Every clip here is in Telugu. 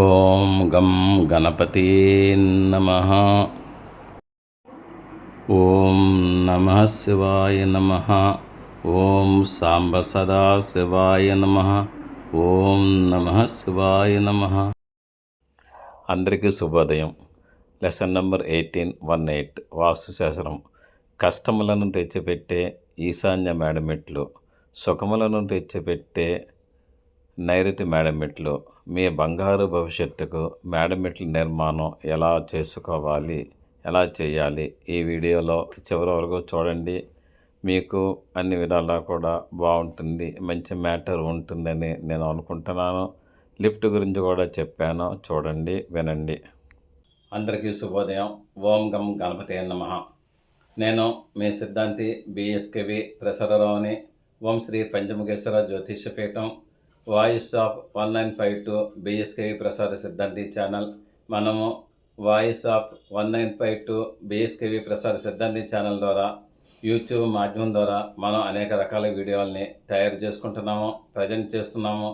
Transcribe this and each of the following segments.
ఓం గం గణపతి నమ. ఓం నమ శివాయ నమ. ఓం సాంబ సదా శివాయ నమ. ఓం నమ శివాయ నమ. అందరికీ శుభోదయం. Lesson number eighteen one eight వాస్తుశాస్త్రం. కష్టములను తెచ్చిపెట్టే ఈశాన్య మేడమెట్లు. సుఖములను తెచ్చిపెట్టే నైరుతి మేడమెట్లు. మీ బంగారు భవిష్యత్తుకు మేడమెట్ల నిర్మాణం ఎలా చేసుకోవాలి ఎలా చేయాలి ఈ వీడియోలో చివరి వరకు చూడండి. మీకు అన్ని విధాలా కూడా బాగుంటుంది మంచి మ్యాటర్ ఉంటుందని నేను అనుకుంటున్నాను. లిఫ్ట్ గురించి కూడా చెప్పాను చూడండి వినండి. అందరికీ శుభోదయం. ఓం గం గణపతి నమ. నేను మీ సిద్ధాంతి BSKV ప్రసరరావుని Om Shri Panchamukheshwara Jyotisha Peetham voice of one nine five two BSK Prasada Siddhanti channel. మనము voice of one nine five two BSKV Prasada Siddhanti channel ద్వారా యూట్యూబ్ మాధ్యమం ద్వారా మనం అనేక రకాల వీడియోల్ని తయారు చేసుకుంటున్నాము ప్రజెంట్ చేస్తున్నాము.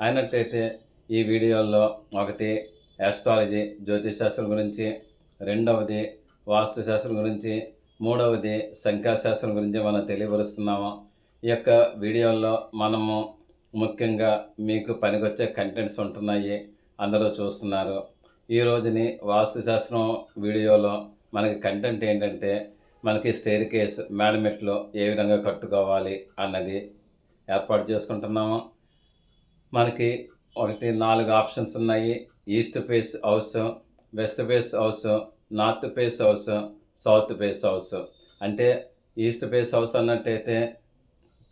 అయినట్లయితే ఈ వీడియోల్లో ఒకటి ఆస్ట్రాలజీ జ్యోతిషాస్త్రం గురించి రెండవది వాస్తుశాస్త్రం గురించి మూడవది సంఖ్యాశాస్త్రం గురించి మనం తెలియపరుస్తున్నాము. ఈ యొక్క వీడియోల్లో మనము ముఖ్యంగా మీకు పనికొచ్చే కంటెంట్స్ ఉంటున్నాయి అందరూ చూస్తున్నారు. ఈ రోజుని వాస్తుశాస్త్రం వీడియోలో మనకి కంటెంట్ ఏంటంటే మనకి స్టేర్ కేస్ మేడమెట్లు ఏ విధంగా కట్టుకోవాలి అన్నది ఏర్పాటు చేసుకుంటున్నాము. మనకి ఒకటి నాలుగు ఆప్షన్స్ ఉన్నాయి. East face house west face house north face house south face house అంటే ఈస్ట్ ఫేస్ హౌస్ అన్నట్టయితే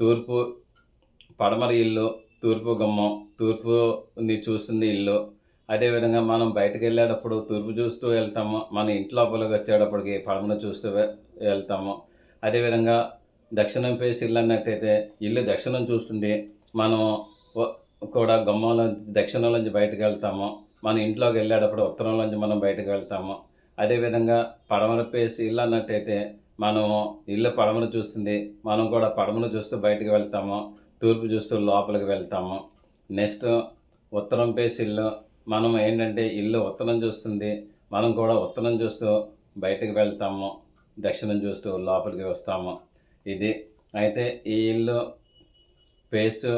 తూర్పు పడమర ఇల్లు తూర్పు గుమ్మం తూర్పుని చూస్తుంది ఇల్లు. అదేవిధంగా మనం బయటకు వెళ్ళేటప్పుడు తూర్పు చూస్తూ వెళ్తాము. మన ఇంటి లోపలికి వచ్చేటప్పటికి పడమర చూస్తూ వెళ్తాము. అదేవిధంగా దక్షిణం పేసి ఇల్లు అన్నట్టయితే ఇల్లు దక్షిణం చూస్తుంది. మనం కూడా గుమ్మంలో దక్షిణంలోంచి బయటకు వెళ్తాము. మన ఇంట్లోకి వెళ్ళేటప్పుడు ఉత్తరంలోంచి మనం బయటకు వెళ్తాము. అదేవిధంగా పడమర పేసి ఇల్లు అన్నట్టయితే మనము ఇల్లు పడమను చూస్తుంది. మనం కూడా పడమను చూస్తూ బయటకు వెళ్తాము. తూర్పు చూస్తూ లోపలికి వెళ్తాము. నెక్స్ట్ ఉత్తరం పేస్ ఇల్లు. మనం ఏంటంటే ఇల్లు ఉత్తరం చూస్తుంది. మనం కూడా ఉత్తరం చూస్తూ బయటకు వెళ్తాము. దక్షిణం చూస్తూ లోపలికి వస్తాము. ఇది అయితే ఈ ఇల్లు పేసు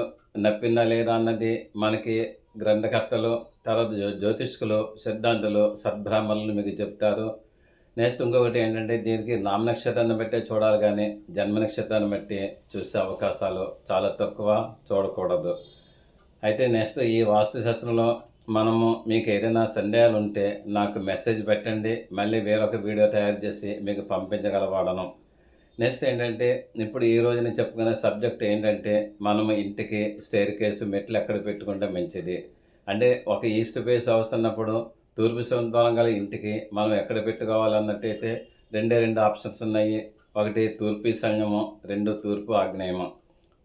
నప్పిందా లేదా అన్నది మనకి గ్రంథకర్తలు తర్వాత జ్యోతిష్కులు సిద్ధాంతులు సద్బ్రాహ్మణులు మీకు చెప్తారు. నెక్స్ట్ ఇంకొకటి ఏంటంటే దీనికి నామ నక్షత్రాన్ని బట్టే చూడాలి కానీ జన్మ నక్షత్రాన్ని బట్టి చూసే అవకాశాలు చాలా తక్కువ చూడకూడదు. అయితే నెక్స్ట్ ఈ వాస్తుశాస్త్రంలో మనము మీకు ఏదైనా సందేహాలు ఉంటే నాకు మెసేజ్ పెట్టండి మళ్ళీ వేరొక వీడియో తయారు చేసి మీకు పంపించగలవాడను. నెక్స్ట్ ఏంటంటే ఇప్పుడు ఈ రోజున చెప్పుకునే సబ్జెక్ట్ ఏంటంటే మనము ఇంటికి స్టేర్ కేసు మెట్లు ఎక్కడ పెట్టుకుంటే మంచిది. అంటే ఒక ఈస్ట్ ఫేస్ హౌస్ అన్నప్పుడు తూర్పు సముద్రం గల ఇంటికి మనం ఎక్కడ పెట్టుకోవాలన్నట్టయితే రెండే రెండు ఆప్షన్స్ ఉన్నాయి. ఒకటి తూర్పు ఈశాన్యము రెండు తూర్పు ఆగ్నేయము.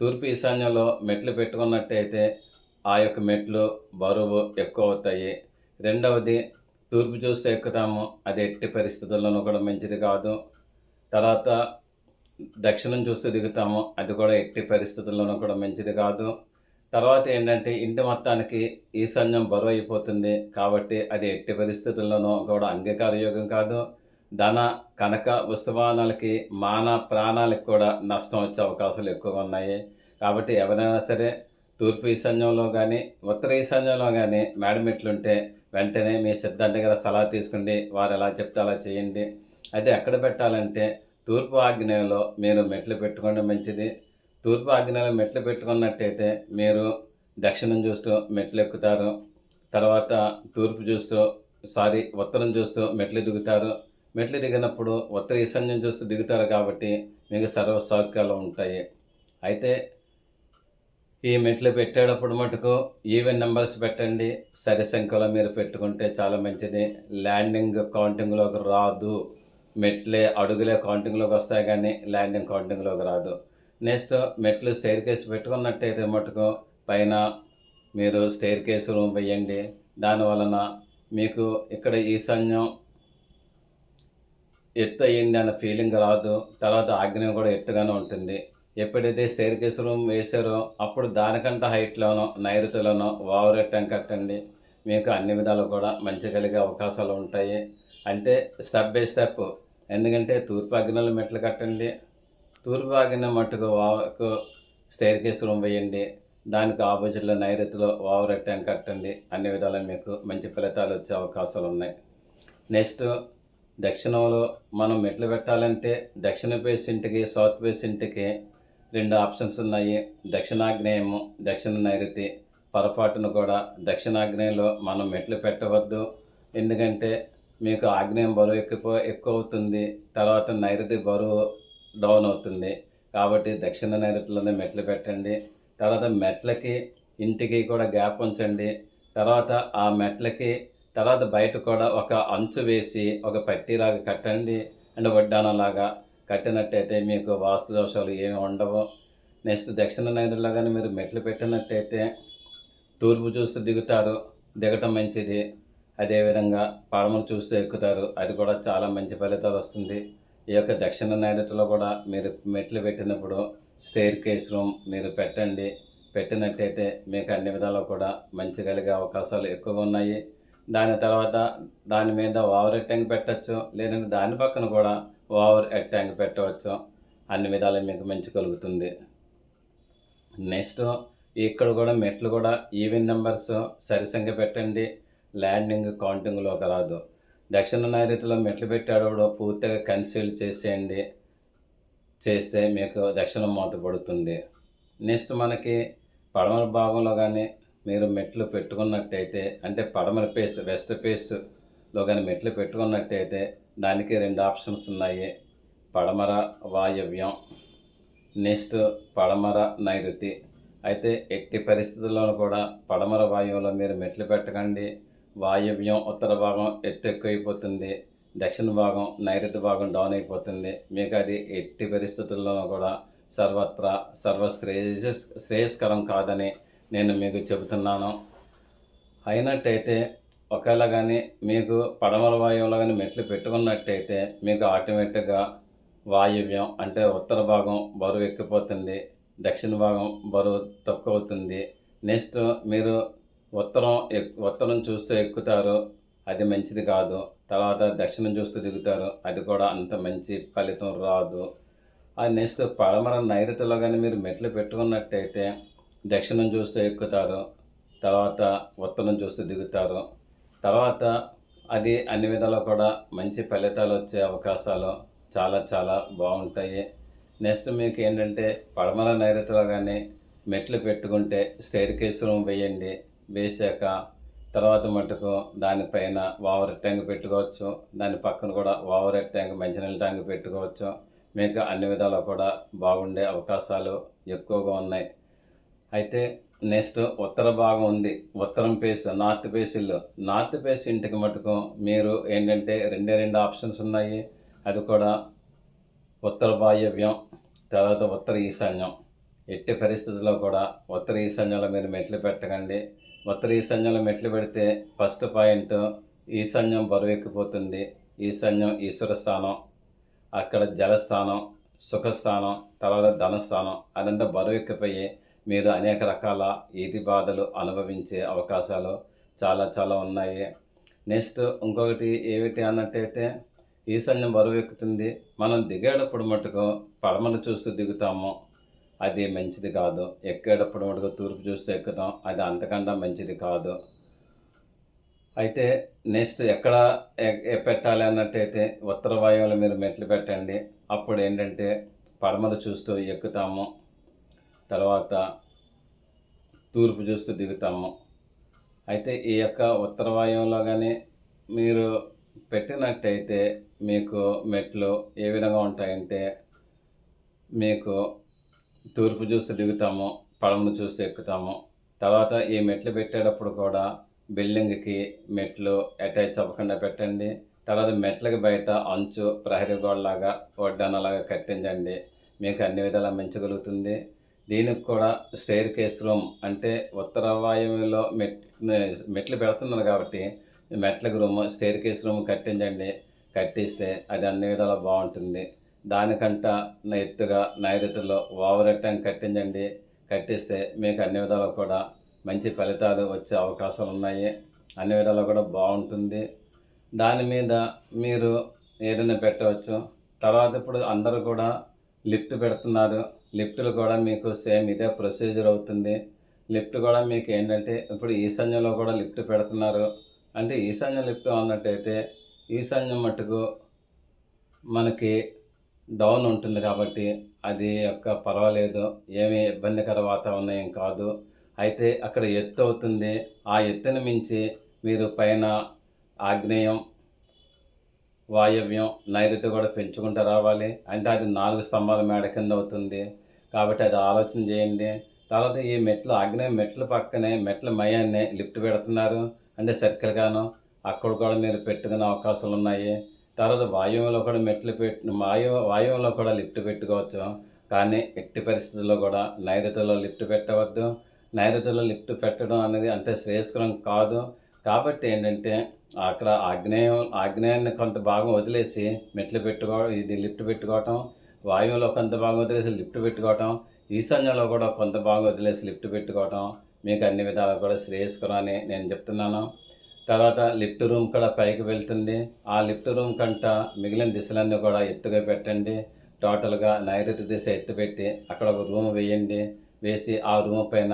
తూర్పు ఈశాన్యంలో మెట్లు పెట్టుకున్నట్టయితే ఆ యొక్క మెట్లు బరువు ఎక్కువ అవుతాయి. రెండవది తూర్పు చూస్తే ఎక్కుతాము. అది ఎట్టి పరిస్థితుల్లోనూ కూడా మంచిది కాదు. తర్వాత దక్షిణం చూస్తే దిగుతాము. అది కూడా ఎట్టి పరిస్థితుల్లోనూ కూడా మంచిది కాదు. తర్వాత ఏంటంటే ఇంటి మొత్తానికి ఈశాన్యం బరువు అయిపోతుంది కాబట్టి అది ఎట్టి పరిస్థితుల్లోనూ కూడా అంగీకార యోగం కాదు. ధన కనక వస్తువానాలకి మాన ప్రాణాలకు కూడా నష్టం వచ్చే అవకాశాలు ఎక్కువగా ఉన్నాయి. కాబట్టి ఎవరైనా సరే తూర్పు ఈశాన్యంలో కానీ ఉత్తర ఈశాన్యంలో కానీ మేడమెట్లుంటే వెంటనే మీ సిద్ధాంతి గారు సలహా తీసుకుండి వారు ఎలా చెప్తే అలా చేయండి. అయితే ఎక్కడ పెట్టాలంటే తూర్పు ఆగ్నేయంలో మీరు మెట్లు పెట్టుకోవడం మంచిది. తూర్పు ఆగ్నేయంలో మెట్లు పెట్టుకున్నట్టయితే మీరు దక్షిణం చూస్తూ మెట్లు ఎక్కుతారు. తర్వాత తూర్పు చూస్తూ సారీ ఉత్తరం చూస్తూ మెట్లు దిగుతారు. మెట్లు దిగినప్పుడు ఉత్తర ఈశాన్యం చూస్తూ దిగుతారు కాబట్టి మీకు సర్వ సౌకర్యాలు ఉంటాయి. అయితే ఈ మెట్లు పెట్టేటప్పుడు మటుకు ఈవెన్ నెంబర్స్ పెట్టండి. సరి సంఖ్యలో మీరు పెట్టుకుంటే చాలా మంచిది. ల్యాండింగ్ కౌంటింగ్లోకి రాదు. మెట్లే అడుగులే కౌంటింగ్లోకి వస్తాయి కానీ ల్యాండింగ్ కౌంటింగ్లోకి రాదు. నెక్స్ట్ మెట్లు స్టైర్ కేసు పెట్టుకున్నట్టయితే మటుకు పైన మీరు స్టైర్ కేసు రూమ్ వేయండి. దానివలన మీకు ఇక్కడ ఈశాన్యం ఎత్తు అయ్యింది అన్న ఫీలింగ్ రాదు. తర్వాత ఆగ్నేయం కూడా ఎత్తుగానే ఉంటుంది. ఎప్పుడైతే స్టేర్ కేసు రూమ్ వేసారో అప్పుడు దానికంటే హైట్లోనో నైరుతిలోనో ఓవర్ టెంక్ కట్టండి. మీకు అన్ని విధాలు కూడా మంచి కలిగే అవకాశాలు ఉంటాయి. అంటే స్టెప్ బై స్టెప్ ఎందుకంటే తూర్పు అగ్నిలో మెట్లు కట్టండి. తూర్పు భాగాన మట్టుకు వాకు స్టేర్ కేస్ రూమ్ వేయండి. దానికి ఆపోజిట్లో నైరుతిలో వావ్ రెట్టం కట్టండి. అన్ని విధాలు మీకు మంచి ఫలితాలు వచ్చే అవకాశాలు ఉన్నాయి. నెక్స్ట్ దక్షిణంలో మనం మెట్లు పెట్టాలంటే దక్షిణ పేషెంట్కి సౌత్ పేషెంట్కి రెండు ఆప్షన్స్ ఉన్నాయి. దక్షిణాగ్నేయము దక్షిణ నైరుతి. పొరపాటును కూడా దక్షిణాగ్నేయంలో మనం మెట్లు పెట్టవద్దు. ఎందుకంటే మీకు ఆగ్నేయం బరువు ఎక్కువ ఎక్కువ అవుతుంది. తర్వాత నైరుతి బరువు డౌన్ అవుతుంది. కాబట్టి దక్షిణ నైరుతిలోనే మెట్లు పెట్టండి. తర్వాత మెట్లకి ఇంటికి కూడా గ్యాప్ ఉంచండి. తర్వాత ఆ మెట్లకి తర్వాత బయట కూడా ఒక అంచు వేసి ఒక పట్టీలాగా కట్టండి. అండ్ వడ్డానంలాగా కట్టినట్టయితే మీకు వాస్తు దోషాలు ఏమి ఉండవు. నెక్స్ట్ దక్షిణ నైరుతిలో కానీ మీరు మెట్లు పెట్టినట్టయితే తూర్పు చూస్తూ దిగుతారు. దిగటం మంచిది. అదేవిధంగా పడమలు చూస్తూ ఎక్కుతారు. అది కూడా చాలా మంచి ఫలితాలు వస్తుంది. ఈ యొక్క దక్షిణ నైరుతిలో కూడా మీరు మెట్లు పెట్టినప్పుడు స్టేర్ కేస్ రూమ్ మీరు పెట్టండి. పెట్టినట్టయితే మీకు అన్ని విధాలు కూడా మంచి కలిగే అవకాశాలు ఎక్కువగా ఉన్నాయి. దాని తర్వాత దాని మీద ఓవర్ ట్యాంక్ పెట్టచ్చు. లేదంటే దాని పక్కన కూడా ఓవర్ ట్యాంక్ పెట్టవచ్చు. అన్ని విధాలు మీకు మంచి కలుగుతుంది. నెక్స్ట్ ఇక్కడ కూడా మెట్లు కూడా ఈవెన్ నెంబర్స్ సరిసంఖ్య పెట్టండి. ల్యాండింగ్ కౌంటింగ్లోకి రాదు. దక్షిణ నైరుతిలో మెట్లు అడవడం పూర్తిగా కన్సీల్ చేసేయండి. చేస్తే మీకు దక్షిణం మూత పడుతుంది. నెక్స్ట్ మనకి పడమర భాగంలో కానీ మీరు మెట్లు పెట్టుకున్నట్టయితే అంటే పడమర పేస్ వెస్ట్ పేస్లో కానీ మెట్లు పెట్టుకున్నట్టయితే దానికి రెండు ఆప్షన్స్ ఉన్నాయి. పడమర వాయవ్యం నెక్స్ట్ పడమర నైరుతి. అయితే ఎట్టి పరిస్థితుల్లోనూ కూడా పడమర వాయువులో మీరు మెట్లు పెట్టకండి. వాయవ్యం ఉత్తర భాగం ఎత్తు ఎక్కువైపోతుంది దక్షిణ భాగం నైరుతి భాగం డౌన్ అయిపోతుంది. మీకు అది ఎట్టి పరిస్థితుల్లోనూ కూడా సర్వత్రా సర్వశ్రేయస్ శ్రేయస్కరం కాదని నేను మీకు చెబుతున్నాను. అయినట్టయితే ఒకవేళ కానీ మీకు పడమల వాయువులో కానీ మెట్లు పెట్టుకున్నట్టయితే మీకు ఆటోమేటిక్గా వాయువ్యం అంటే ఉత్తర భాగం బరువు ఎక్కిపోతుంది. దక్షిణ భాగం బరువు తక్కువ అవుతుంది నెక్స్ట్ మీరు ఉత్తరం ఉత్తరం చూస్తూ ఎక్కుతారు అది మంచిది కాదు. తర్వాత దక్షిణం చూస్తూ దిగుతారు అది కూడా అంత మంచి ఫలితం రాదు. అది నెక్స్ట్ పడమర నైరుతిలో కానీ మీరు మెట్లు పెట్టుకున్నట్టయితే దక్షిణం చూస్తూ ఎక్కుతారు తర్వాత ఉత్తరం చూస్తూ దిగుతారు. తర్వాత అది అన్ని విధాలు కూడా మంచి ఫలితాలు వచ్చే అవకాశాలు చాలా చాలా బాగుంటాయి. నెక్స్ట్ మీకు ఏంటంటే పడమర నైరుతిలో కానీ మెట్లు పెట్టుకుంటే స్టైర్ కేసు రూమ్ వేయండి. వేసాక తర్వాత మటుకు దానిపైన ఓవర్ ట్యాంక్ పెట్టుకోవచ్చు. దాని పక్కన కూడా ఓవర్ ట్యాంక్ మంచినీళ్ళ ట్యాంక్ పెట్టుకోవచ్చు. మీకు అన్ని విధాలు కూడా బాగుండే అవకాశాలు ఎక్కువగా ఉన్నాయి. అయితే నెక్స్ట్ ఉత్తర భాగం ఉంది. ఉత్తరం ఫేస్ నార్త్ పేస్ ఇల్లు. నార్త్ ఫేస్ ఇంటికి మటుకు మీరు ఏంటంటే రెండే రెండు ఆప్షన్స్ ఉన్నాయి. అది కూడా ఉత్తర వాయవ్యం తర్వాత ఉత్తర ఈశాన్యం. ఎట్టి పరిస్థితుల్లో కూడా ఉత్తర ఈశాన్యంలో మీరు మెట్లు పెట్టకండి. ఉత్తర ఈశాన్యంలో మెట్లు పెడితే ఫస్ట్ పాయింట్ ఈశాన్యం బరువు ఎక్కిపోతుంది ఈశాన్యం ఈశ్వర స్థానం అక్కడ జలస్థానం సుఖస్థానం తర్వాత ధనస్థానం అదంతా బరువు ఎక్కిపోయి మీరు అనేక రకాల ఈతి బాధలు అనుభవించే అవకాశాలు చాలా చాలా ఉన్నాయి. నెక్స్ట్ ఇంకొకటి ఏమిటి అన్నట్టయితే ఈశాన్యం బరువు ఎక్కుతుంది మనం దిగేటప్పుడు మటుకు పడమను చూస్తూ దిగుతాము. అది మంచిది కాదు. ఎక్కేటప్పుడు మటుకు తూర్పు చూస్తే ఎక్కుతాం. అది అంతకన్నా మంచిది కాదు. అయితే నెక్స్ట్ ఎక్కడ పెట్టాలి అన్నట్టయితే ఉత్తర వాయువుల మీరు మెట్లు పెట్టండి. అప్పుడు ఏంటంటే పడమలు చూస్తూ ఎక్కుతాము. తర్వాత తూర్పు చూస్తూ దిగుతాము. అయితే ఈ యొక్క ఉత్తర వాయువులో కానీ మీరు పెట్టినట్టయితే మీకు మెట్లు ఏ విధంగా ఉంటాయంటే మీకు తూర్పు చూసి దిగుతాము పడమను చూసి ఎక్కుతాము. తర్వాత ఈ మెట్లు పెట్టేటప్పుడు కూడా బిల్డింగ్కి మెట్లు అటాచ్ అవ్వకుండా పెట్టండి. తర్వాత మెట్లకి బయట అంచు ప్రహరీ గోడలాగా వడ్డానలాగా కట్టించండి. మీకు అన్ని విధాలా మించగలుగుతుంది. దీనికి కూడా స్టేర్ కేస్ రూమ్ అంటే ఉత్తర వాయువులో మెట్ మెట్లు పెడుతున్నారు కాబట్టి మెట్లకు రూమ్ స్టేర్ కేస్ రూమ్ కట్టించండి. కట్టిస్తే అది అన్ని విధాలా బాగుంటుంది. దానికంట ఎత్తుగా నైరుతిలో ఓవర్ ట్యాంక్ కట్టించండి. కట్టిస్తే మీకు అన్ని విధాలు కూడా మంచి ఫలితాలు వచ్చే అవకాశాలు ఉన్నాయి అన్ని విధాలు కూడా బాగుంటుంది. దాని మీద మీరు ఏదైనా పెట్టవచ్చు. తర్వాత ఇప్పుడు అందరూ కూడా లిఫ్ట్ పెడుతున్నారు. లిఫ్ట్లు కూడా మీకు సేమ్ ఇదే ప్రొసీజర్ అవుతుంది. లిఫ్ట్ కూడా మీకు ఏంటంటే ఇప్పుడు ఈశాన్యంలో కూడా లిఫ్ట్ పెడుతున్నారు. అంటే ఈశాన్య లిఫ్ట్ ఉన్నట్టయితే ఈశాన్యం మట్టుకు మనకి డౌన్ ఉంటుంది కాబట్టి అది యొక్క పర్వాలేదు ఏమీ ఇబ్బందికర వాతావరణం ఏం కాదు. అయితే అక్కడ ఎత్తు అవుతుంది. ఆ ఎత్తుని మించి మీరు పైన ఆగ్నేయం వాయవ్యం నైరుతి కూడా పెంచుకుంటూ రావాలి. అంటే అది నాలుగు స్తంభాల మేడ కింద అవుతుంది. కాబట్టి అది ఆలోచన చేయండి. తర్వాత ఈ మెట్లు ఆగ్నేయం మెట్ల పక్కనే మెట్ల మయాన్ని లిఫ్ట్ పెడుతున్నారు. అంటే సర్కిల్గాను అక్కడ కూడా మీరు పెట్టుకునే అవకాశాలు ఉన్నాయి. తర్వాత వాయువులో కూడా మెట్లు పెట్టి వాయు వాయువులో కూడా లిఫ్ట్ పెట్టుకోవచ్చు. కానీ ఎట్టి పరిస్థితుల్లో కూడా నైరుతిలో లిఫ్ట్ పెట్టవద్దు. నైరుతిలో లిఫ్ట్ పెట్టడం అనేది అంత శ్రేయస్కరం కాదు. కాబట్టి ఏంటంటే అక్కడ ఆగ్నేయం ఆగ్నేయాన్ని కొంత భాగం వదిలేసి మెట్లు పెట్టుకో ఇది లిఫ్ట్ పెట్టుకోవటం వాయువులో కొంత భాగం వదిలేసి లిఫ్ట్ పెట్టుకోవటం ఈశాన్యంలో కూడా కొంత భాగం వదిలేసి లిఫ్ట్ పెట్టుకోవటం మీకు అన్ని విధాలు కూడా శ్రేయస్కరం అని నేను చెప్తున్నాను. తర్వాత లిఫ్ట్ రూమ్ కూడా పైకి వెళ్తుంది. ఆ లిఫ్ట్ రూమ్ కంట మిగిలిన దిశలన్నీ కూడా ఎత్తుగా పెట్టండి. టోటల్గా నైరుతి దిశ ఎత్తుపెట్టి అక్కడ ఒక రూమ్ వేయండి. వేసి ఆ రూమ్ పైన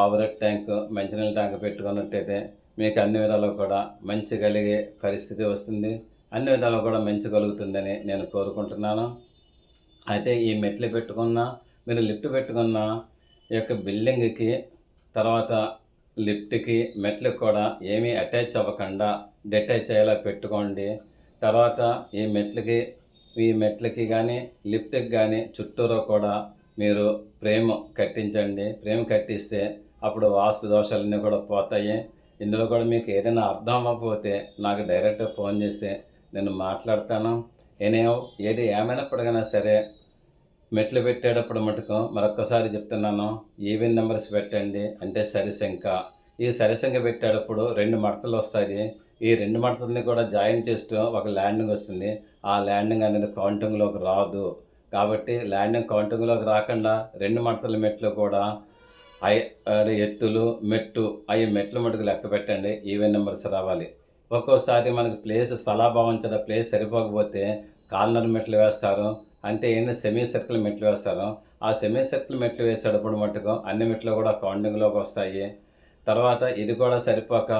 ఓవర్ ట్యాంక్ మంచినీళ్ళ ట్యాంక్ పెట్టుకున్నట్టయితే మీకు అన్ని విధాలు కూడా మంచి కలిగే పరిస్థితి వస్తుంది. అన్ని విధాలు కూడా మంచి కలుగుతుందని నేను కోరుకుంటున్నాను. అయితే ఈ మెట్లు పెట్టుకున్న మీరు లిఫ్ట్ పెట్టుకున్న ఈ యొక్క బిల్డింగ్కి తర్వాత లిఫ్ట్కి మెట్లకు కూడా ఏమీ అటాచ్ అవ్వకుండా డిటాచ్ అయ్యేలా పెట్టుకోండి. తర్వాత ఈ మెట్లకి ఈ మెట్లకి కానీ లిఫ్ట్కి కానీ చుట్టూరు కూడా మీరు ప్రేమ కట్టించండి. ప్రేమ కట్టిస్తే అప్పుడు వాస్తు దోషాలన్నీ కూడా పోతాయి. ఇందులో కూడా మీకు ఏదైనా అర్థం అవ్వకపోతే నాకు డైరెక్ట్గా ఫోన్ చేసి నేను మాట్లాడతాను. నేనేమో ఏది ఏమైనప్పటికైనా సరే మెట్లు పెట్టేటప్పుడు మటుకు మరొకసారి చెప్తున్నాను ఈవెన్ నెంబర్స్ పెట్టండి అంటే సరిసంఖ్య ఈ సరిసంఖ్య పెట్టేటప్పుడు రెండు మడతలు వస్తాయి. ఈ రెండు మడతల్ని కూడా జాయిన్ చేస్తూ ఒక ల్యాండింగ్ వస్తుంది. ఆ ల్యాండింగ్ అనేది కౌంటింగ్లోకి రాదు. కాబట్టి ల్యాండింగ్ కౌంటింగ్లోకి రాకుండా రెండు మడతల మెట్లు కూడా ఐ ఎత్తులు మెట్టు అవి మెట్లు మటుకు లెక్క పెట్టండి. ఈవెన్ నెంబర్స్ రావాలి. ఒక్కోసారి మనకి ప్లేస్ స్థలాభావం చేత ప్లేస్ సరిపోకపోతే కార్నర్ మెట్లు వేస్తారు. అంటే ఏంటంటే సెమీ సర్కిల్ మెట్లు వేస్తారు? ఆ సెమీ సర్కిల్ మెట్లు వేసేటప్పుడు మటుకు అన్ని మెట్లు కూడా కౌంటింగ్లోకి వస్తాయి. తర్వాత ఇది కూడా సరిపోక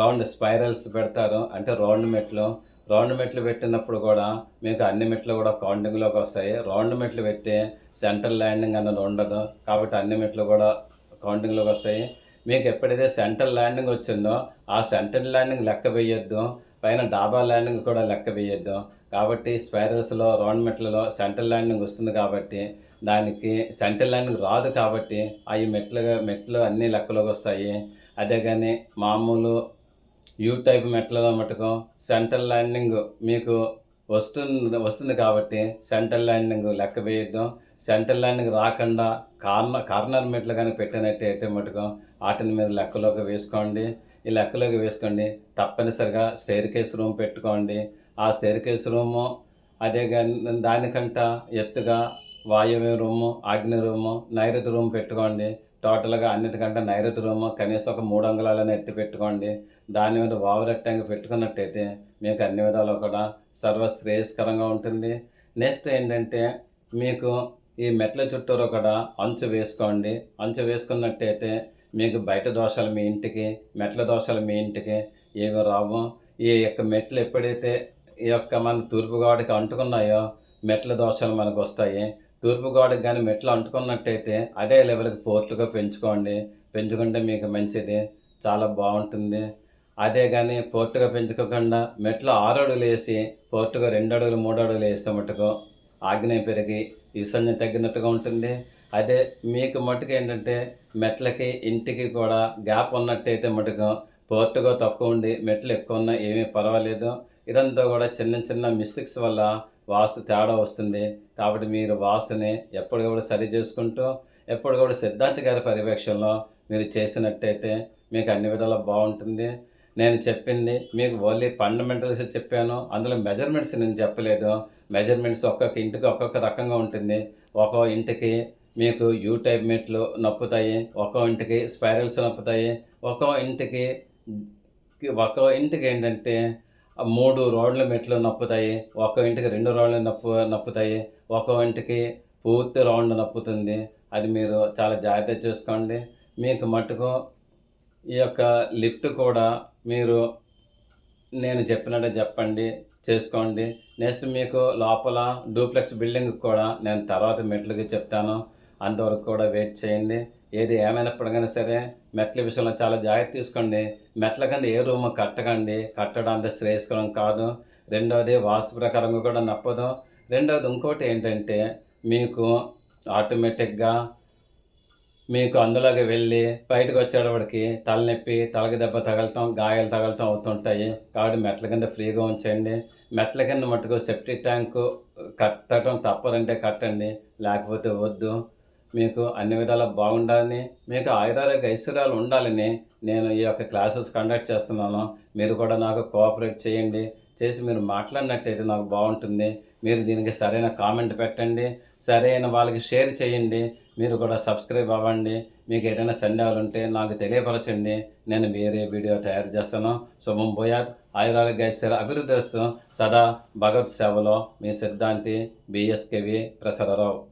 రౌండ్ స్పైరల్స్ పెడతారు. అంటే రౌండ్ మెట్లు. రౌండ్ మెట్లు పెట్టినప్పుడు కూడా మీకు అన్ని మెట్లు కూడా కౌంటింగ్లోకి వస్తాయి. రౌండ్ మెట్లు పెట్టి సెంటర్ ల్యాండింగ్ అన్నది ఉండదు. కాబట్టి అన్ని మెట్లు కూడా కౌంటింగ్లోకి వస్తాయి. మీకు ఎప్పుడైతే సెంటర్ ల్యాండింగ్ వచ్చిందో ఆ సెంటర్ ల్యాండింగ్ లెక్క వేయొద్దు. పైన డాబా ల్యాండింగ్ కూడా లెక్క వేయొద్దు. కాబట్టి స్పైరల్స్లో రౌండ్ మెట్లలో సెంటర్ ల్యాండింగ్ వస్తుంది కాబట్టి దానికి సెంటర్ ల్యాండింగ్ రాదు కాబట్టి అవి మెట్లు మెట్లు అన్ని లెక్కలోకి వస్తాయి. అదే కానీ మామూలు యూ టైప్ మెట్లలో మటుకు సెంటర్ ల్యాండింగ్ మీకు వస్తుంది వస్తుంది కాబట్టి సెంటర్ ల్యాండింగ్ లెక్క వేయద్దు. సెంటర్ ల్యాండింగ్ రాకుండా కార్నర్ కార్నర్ మెట్లు కానీ పెట్టినట్టు అయితే మటుకు వాటిని మీరు లెక్కలోకి వేసుకోండి. ఈ లెక్కలోకి వేసుకోండి. తప్పనిసరిగా స్టేర్ కేస్ రూమ్ పెట్టుకోండి. ఆ స్టేర్ కేస్ రూము అదే దానికంట ఎత్తుగా వాయువ్య రూము ఆగ్ని రూము నైరుతి రూమ్ పెట్టుకోండి. టోటల్గా అన్నిటికంటే నైరుతి రూము కనీసం ఒక మూడు అంగుళాలను ఎత్తి పెట్టుకోండి. దాని మీద వావరెట్టంగా పెట్టుకున్నట్టయితే మీకు అన్ని విధాలు కూడా సర్వశ్రేయస్కరంగా ఉంటుంది. నెక్స్ట్ ఏంటంటే మీకు ఈ మెట్ల చుట్టూరు కూడా అంచు వేసుకోండి. అంచు వేసుకున్నట్టయితే మీకు బయట దోషాలు మీ ఇంటికి మెట్ల దోషాలు మీ ఇంటికి ఏమి రావు. ఈ యొక్క మెట్లు ఎప్పుడైతే ఈ యొక్క మన తూర్పు గోడకి అంటుకున్నాయో మెట్ల దోషాలు మనకు వస్తాయి. తూర్పు గోడకి కానీ మెట్లు అంటుకున్నట్టయితే అదే లెవెల్కి పోర్టుగా పెంచుకోండి. పెంచుకుంటే మీకు మంచిది చాలా బాగుంటుంది. అదే కానీ పోర్టుగా పెంచుకోకుండా మెట్లు ఆరు అడుగులు వేసి పోర్టుగా రెండు అడుగులు మూడు అడుగులు వేస్తే మటుకు ఆగ్నేయం పెరిగి ఈశాన్యం తగ్గినట్టుగా ఉంటుంది. అదే మీకు మటుకు ఏంటంటే మెట్లకి ఇంటికి కూడా గ్యాప్ ఉన్నట్టయితే మటుకు పోర్టుగా తక్కువ ఉండి మెట్లు ఎక్కువ ఉన్నా ఏమీ పర్వాలేదు. ఇదంతా కూడా చిన్న చిన్న మిస్టేక్స్ వల్ల వాస్తు తేడా వస్తుంది. కాబట్టి మీరు వాస్తుని ఎప్పటికప్పుడు సరి చేసుకుంటూ ఎప్పటికప్పుడు సిద్ధార్థ గారి పర్యవేక్షణలో మీరు చేసినట్టయితే మీకు అన్ని విధాలా బాగుంటుంది. నేను చెప్పింది మీకు ఓన్లీ ఫండమెంటల్స్ చెప్పాను. అందులో మెజర్మెంట్స్ నేను చెప్పలేదు. మెజర్మెంట్స్ ఒక్కొక్క ఇంటికి ఒక్కొక్క రకంగా ఉంటుంది. ఒక్కో ఇంటికి మీకు యూ టైప్ మెట్లు నొప్పుతాయి ఒక ఇంటికి స్పైరల్స్ నొప్పుతాయి ఒక్కో ఇంటికి ఒక ఇంటికి ఏంటంటే మూడు రోడ్ల మెట్లు నప్పుతాయి ఒక ఇంటికి రెండు రోడ్లు నప్పు నొప్పుతాయి ఒక ఇంటికి పూర్తి రౌండ్ నొప్పుతుంది. అది మీరు చాలా జాగ్రత్త చూసుకోండి. మీకు మటుకు ఈ యొక్క లిఫ్ట్ కూడా మీరు నేను చెప్పినట్టు చెప్పండి చేసుకోండి. నెక్స్ట్ మీకు లోపల డూప్లెక్స్ బిల్డింగ్ కూడా నేను తర్వాత మెట్లకి చెప్తాను. అంతవరకు కూడా వెయిట్ చేయండి. ఏది ఏమైనప్పటికైనా సరే మెట్ల విషయంలో చాలా జాగ్రత్త తీసుకోండి. మెట్ల కింద ఏ రూమ్ కట్టకండి. కట్టడం అంత శ్రేయస్కరం కాదు. రెండవది వాస్తు ప్రకారంగా కూడా నప్పదు. రెండవది ఇంకోటి ఏంటంటే మీకు ఆటోమేటిక్గా మీకు అందులోకి వెళ్ళి బయటకు వచ్చేటప్పటికి తలనొప్పి తలకి దెబ్బ తగలటం గాయాలు తగలటం అవుతుంటాయి. కాబట్టి మెట్ల కింద ఫ్రీగా ఉంచండి. మెట్ల కింద మట్టుకు సెప్టిక్ ట్యాంకు కట్టడం తప్పదంటే కట్టండి. లేకపోతే వద్దు. మీకు అన్ని విధాలా బాగుండాలని మీకు ఆయురారోగ్య ఐశ్వర్యాలు ఉండాలని నేను ఈ యొక్క క్లాసెస్ కండక్ట్ చేస్తున్నాను. మీరు కూడా నాకు కోఆపరేట్ చేయండి. చేసి మీరు మాట్లాడినట్టయితే నాకు బాగుంటుంది. మీరు దీనికి సరైన కామెంట్ పెట్టండి. సరైన వాళ్ళకి షేర్ చేయండి. మీరు కూడా సబ్స్క్రైబ్ అవ్వండి. మీకు ఏదైనా సందేహాలు ఉంటే నాకు తెలియపరచండి. నేను వేరే వీడియో తయారు చేస్తాను. శుభం భూయాత్. ఆయురారోగ్య ఐశ్వర్య అభివృద్ధి సదా భగవత్ సేవలో మీ సిద్ధాంతి బిఎస్కేవి ప్రసరరావు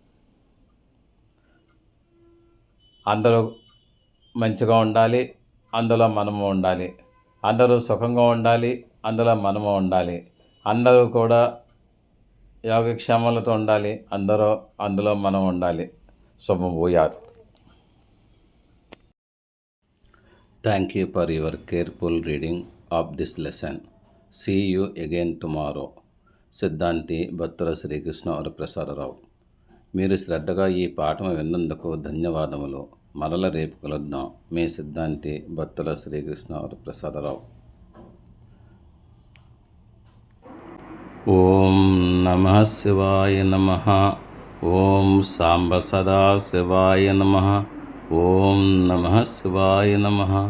అందరూ మంచిగా ఉండాలి అందులో మనము ఉండాలి. అందరూ సుఖంగా ఉండాలి అందులో మనము ఉండాలి. అందరూ కూడా యోగక్షేమాలతో ఉండాలి అందరూ అందులో మనం ఉండాలి. శుభం భూయాత్. Thank you for your careful reading of this lesson see you again tomorrow Siddhanti భక్తుల శ్రీకృష్ణ వరప్రసాదరావు మీరు శ్రద్ధగా ఈ పాఠం విన్నందుకు ధన్యవాదములు. మరల రేపు కలుద్దాం. మీ సిద్ధాంతి భక్తుల శ్రీకృష్ణ ప్రసాదరావు. ఓం నమ శివాయ నమ. ఓం సాంబ సదా శివాయ నమ. ఓం నమ శివాయ నమ.